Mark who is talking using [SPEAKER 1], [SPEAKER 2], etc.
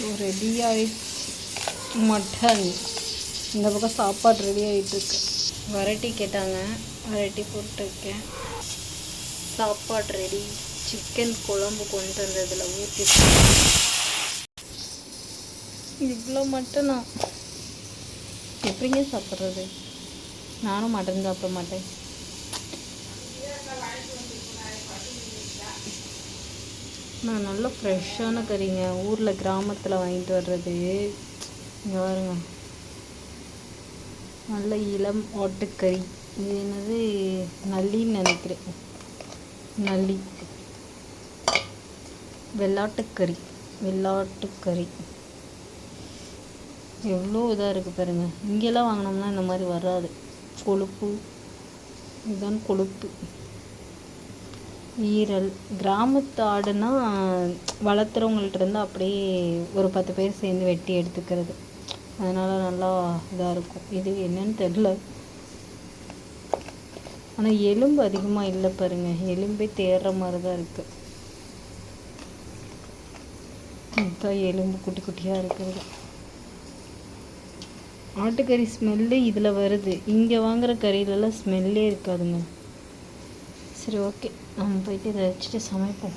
[SPEAKER 1] So ready ஆயிடுச்சு mutton இந்த பக்கம் சாப்பாடு ரெடி ஆகிட்டுருக்கு வரட்டி கேட்டாங்க. வரட்டி போட்டிருக்கேன். சாப்பாடு ரெடி சிக்கன் குழம்பு கொண்டு வந்ததில் ஊற்றி இவ்வளோ மட்டனா எப்படிங்க சாப்பிட்றது? நானும் மட்டன் சாப்பிட மாட்டேன். நான் நல்ல ஃப்ரெஷ்ஷான கறிங்க. ஊரில் கிராமத்தில் வாங்கிட்டு வர்றது. இங்கே பாருங்க. நல்ல இளம் ஓட்டுக்கறி இது என்னது? நல்லின்னு நினைக்கிறேன். நல்லி. வெள்ளாட்டுக்கறி. வெள்ளாட்டுக்கறி. எவ்வளோ இதாக இருக்குது பாருங்க. இங்கெல்லாம் வாங்கினோம்னா இந்த மாதிரி வராது. கொழுப்பு. இதுதான் கொழுப்பு. ஈரல். கிராமத்து ஆடுனா வளர்த்துறவங்கள்ட்ட இருந்து அப்படியே ஒரு பத்து பேர் சேர்ந்து வெட்டி எடுத்துக்கிறது. அதனால் நல்லா இதாக இருக்கும். இது என்னன்னு தெரில ஆனால் எலும்பு அதிகமாக இல்லை பாருங்க. எலும்பே தேடுற மாதிரி தான் இருக்குது இதுதான் எலும்பு குட்டி குட்டியாக இருக்கிறது. ஆட்டுக்கறி ஸ்மெல்லு இதில் வருது. இங்கே வாங்குகிற கறியிலலாம் ஸ்மெல்லே இருக்காதுங்க. するわけなんといてだよちでさまいぽん